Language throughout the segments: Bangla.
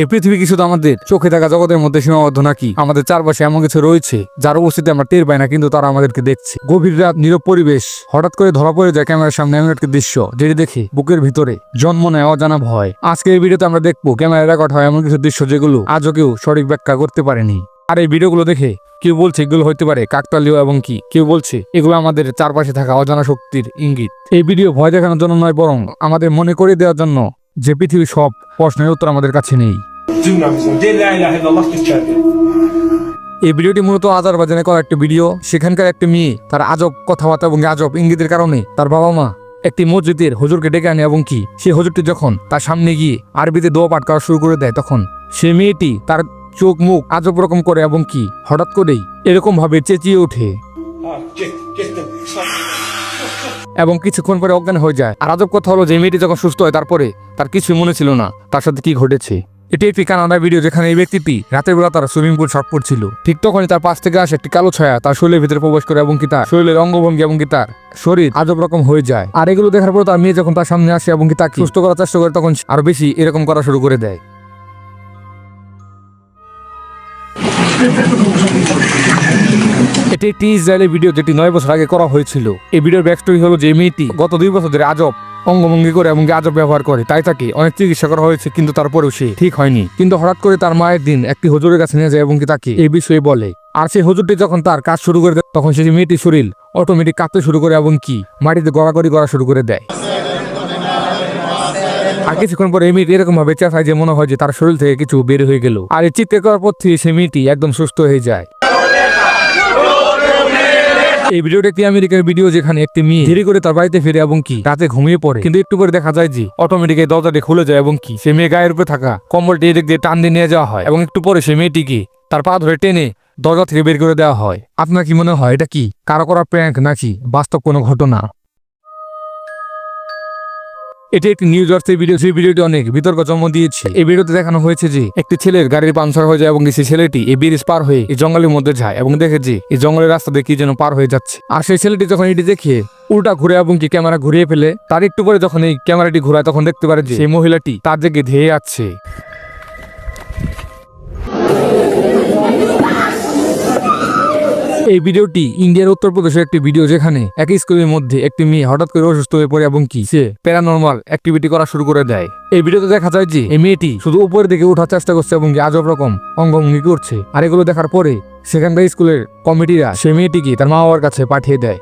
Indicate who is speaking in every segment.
Speaker 1: এ পৃথিবী কিছু তো আমাদের চোখে থাকা জগতের মধ্যে সীমাবদ্ধ নাকি? আমাদের চারপাশে এমন কিছু রয়েছে যার উপস্থিতি আমরা টের পাই না, কিন্তু তারা আমাদেরকে দেখছে। গভীর রাত, নীরব পরিবেশ, হঠাৎ করে ধরা পড়ে যায় ক্যামেরার সামনে এমন একটা দৃশ্য যেটি দেখে বুকের ভিতরে জন্ম নেয় অজানা ভয়। আজকের ভিডিওতে আমরা দেখব ক্যামেরা রেকর্ড হয় এমন কিছু দৃশ্য যেগুলো আজও কেউ সঠিক ব্যাখ্যা করতে পারেনি। আর এই ভিডিওগুলো দেখে কেউ বলছে এগুলো হইতে পারে কাকতালীয় এবং কি? কেউ বলছে এগুলো আমাদের চারপাশে থাকা অজানা শক্তির ইঙ্গিত। এই ভিডিও ভয় দেখানোর জন্য নয়, বরং আমাদের মনে করে দেওয়ার জন্য যে পৃথিবীর সব প্রশ্নের উত্তর আমাদের কাছে নেই। এই ভিডিওটি মূলত আজারবাইজানে করা একটি ভিডিও। সেখানকার একটি মেয়ে, তার আজব কথাবার্তা এবং আজব ইঙ্গিতের কারণে তার বাবা মা একটি মসজিদের হুজুরকে ডেকে আনে এবং কি? সে হুজুরটি যখন তার সামনে গিয়ে আরবিতে দোয়া পাঠ করা শুরু করে দেয়, তখন সে মেয়েটি তার চোখ মুখ আজব রকম করে এবং কি? হঠাৎ করেই এরকম ভাবে চেঁচিয়ে ওঠে। এবং কিছুক্ষণ পরে অজ্ঞান হয়ে যায়। আর আজব কথা হলো যে, মেয়েটি যখন সুস্থ হয়, তারপরে তার কিছুই মনে ছিল না। তার সাথে কি ঘটেছে? এটি একটি কানাডা ভিডিও যেখানে এই ব্যক্তিটি রাতের বেলা তার সুইমিং পুল শট পড়ছিল ঠিক তখনই তার পাশ থেকে আসে একটি কালো ছায়া। তার শরীরের ভিতরে প্রবেশ করে এবং কি তার শরীরের অঙ্গভঙ্গি এবং কি তার শরীর আজব রকম হয়ে যায়। আর এগুলো দেখার পর তার মেয়ে যখন তার সামনে আসে এবং কি তাকে সুস্থ করার চেষ্টা করে, তখন আরও বেশি এরকম করা শুরু করে দেয়। এটি একটি ইসরায়েলের ভিডিও যেটি নয় বছর আগে করা হয়েছিল। এই ভিডিওর ব্যাকস্টোরি হলো যে মেয়েটি গত দুই বছর ধরে আজব, অঙ্গভঙ্গি করে এবং আজব ব্যবহার করে। তাই তাকে অনেক চিকিৎসা করা হয়েছে, কিন্তু তারপরেও সে ঠিক হয়নি। কিন্তু হঠাৎ করে তার মায়ের দিন একটি হজুরের কাছে নিয়ে যায় এবং তাকে এই বিষয়ে বলে। আর সেই হুজুরটি যখন তার কাজ শুরু করে দেয়, তখন সেই মেয়েটির শরীর অটোমেটিক কাঁপতে শুরু করে এবং কি মাটিতে গড়াগড়ি করা শুরু করে দেয়। আর কিছুক্ষণ পরে এই মেয়েটি এরকম ভাবে চেঁচায় যে মনে হয় যে তার শরীর থেকে কিছু বের হয়ে গেল। আর এই চিৎকার করার পর থেকে সেই মেয়েটি একদম সুস্থ হয়ে যায়। এই ভিডিওটা একটি আমেরিকার ভিডিও যেখানে একটি মেয়ে দেরি করে তার বাড়িতে ফিরে এবং কি রাতে ঘুমিয়ে পড়ে। কিন্তু একটু পরে দেখা যায় যে অটোমেটিক এই দরজাটি খুলে যায় এবং কি সে মেয়ে গায়ের উপরে থাকা কম্বলটি এদিক দিয়ে টান দিয়ে নিয়ে যাওয়া হয় এবং একটু পরে সে মেয়েটিকে তার পা ধরে টেনে দরজা থেকে বের করে দেওয়া হয়। আপনার কি মনে হয় এটা কি কারও করা প্র্যাঙ্ক নাকি বাস্তব কোনো ঘটনা? এটি একটি নিউ জার্সি ভিডিও সেই ভিডিওটি অনেক বিতর্ক জন্ম দিয়েছে। এই ভিডিওতে দেখানো হয়েছে যে, একটি ছেলের গাড়ির পাঞ্চার হয়ে যায় এবং সেই ছেলেটি এই ব্রিজ পার হয়ে এই জঙ্গলের মধ্যে যায় এবং দেখে যে, এই জঙ্গলের রাস্তা দিয়ে কি যেন পার হয়ে যাচ্ছে। আর সেই ছেলেটি যখন এটি দেখে, উল্টা ঘুরে এবং কি ক্যামেরা ঘুরিয়ে ফেলে, তার একটু পরে যখন এই ক্যামেরাটি ঘুরায়, তখন দেখতে পারে যে, সেই মহিলাটি তার দিকে ধেয়ে যাচ্ছে এই ভিডিওটি ইন্ডিয়ার উত্তরপ্রদেশের একটি ভিডিও যেখানে এক স্কুলের মধ্যে একটি মেয়ে হঠাৎ করে অসুস্থ হয়ে পড়ে এবং কি সে প্যারানর্মাল অ্যাক্টিভিটি করা শুরু করে দেয়। এই ভিডিওতে দেখা যায় যে এই মেয়েটি শুধু উপরের দিকে উঠার চেষ্টা করছে এবং আজব রকম অঙ্গভঙ্গি করছে। আর এগুলো দেখার পরে সেখানকার স্কুলের কমিটিরা সেই মেয়েটিকে তার মা বাবার কাছে পাঠিয়ে দেয়।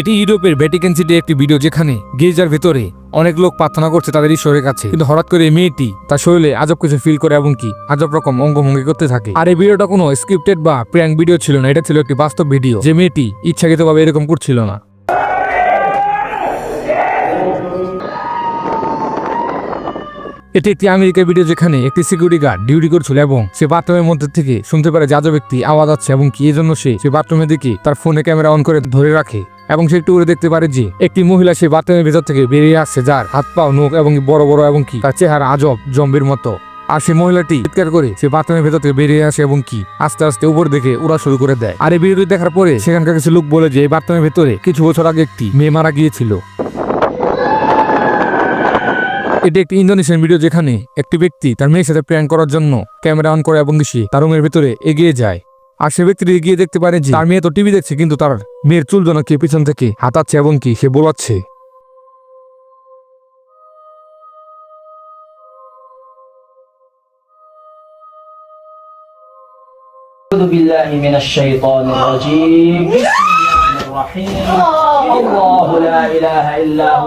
Speaker 1: এটি ইউরোপের ভ্যাটিকান সিটি একটি ভিডিও যেখানে গির্জার ভেতরে অনেক লোক প্রার্থনা করছে তাদের ঈশ্বরের কাছে। কিন্তু হঠাৎ করে মেয়েটি তার শরীরে আজব কিছু ফিল করে এবং কি আজব রকম অঙ্গভঙ্গি করতে থাকে। আর এই ভিডিওটা কোনো স্ক্রিপ্টেড বা প্র্যাঙ্ক ভিডিও ছিল না, এটা ছিল একটি বাস্তব ভিডিও যে মেয়েটি ইচ্ছাকৃতভাবে এরকম করছিল না। এটি একটি আমেরিকার ভিডিও যেখানে একটি সিকিউরিটি গার্ড ডিউটি করছিল এবং সে বাথরুমের মধ্যে থেকে শুনতে পারে যাজব ব্যক্তি আওয়াজ আছে এবং কি এজন্য সে সে বাথরুমের দিকে তার ফোনে ক্যামেরা অন করে ধরে রাখে। এবং সে একটু করে দেখতে পারে যে একটি মহিলা সেই বাথরুমের ভেতর থেকে বেরিয়ে আসছে, যার হাত পা নখ এবং বড় বড় এবং কি, তার চেহারা আজব, জম্বির মতো। আর সেই মহিলাটি চিৎকার করে সে বাথরুমের ভেতর থেকে বেরিয়ে আসে এবং কি, আস্তে আস্তে উপর দেখে উড়া শুরু করে দেয়। আর এই ভিডিওটি দেখার পরে সেখানকার কিছু লোক বলে যে এই বাথরুমের ভেতরে কিছু বছর আগে একটি মেয়ে মারা গিয়েছিল। এটি একটি ইন্দোনেশিয়ান ভিডিও যেখানে একটি ব্যক্তি তার মেয়ের সাথে প্র্যাঙ্ক করার জন্য ক্যামেরা অন করে এবং সে তার রুমের ভিতরে এগিয়ে যায়। আর সে ব্যক্তিটি এগিয়ে দেখতে পারে যে তার মেয়ে তো টিভি দেখছে কিন্তু তার মেয়ের চুল জনকে পিছন থেকে হাতাচ্ছে এবং কি সে বোলাচ্ছে
Speaker 2: أعوذ بالله من الشيطان الرجيم بسم الله الرحيم الله لا إله إلا هو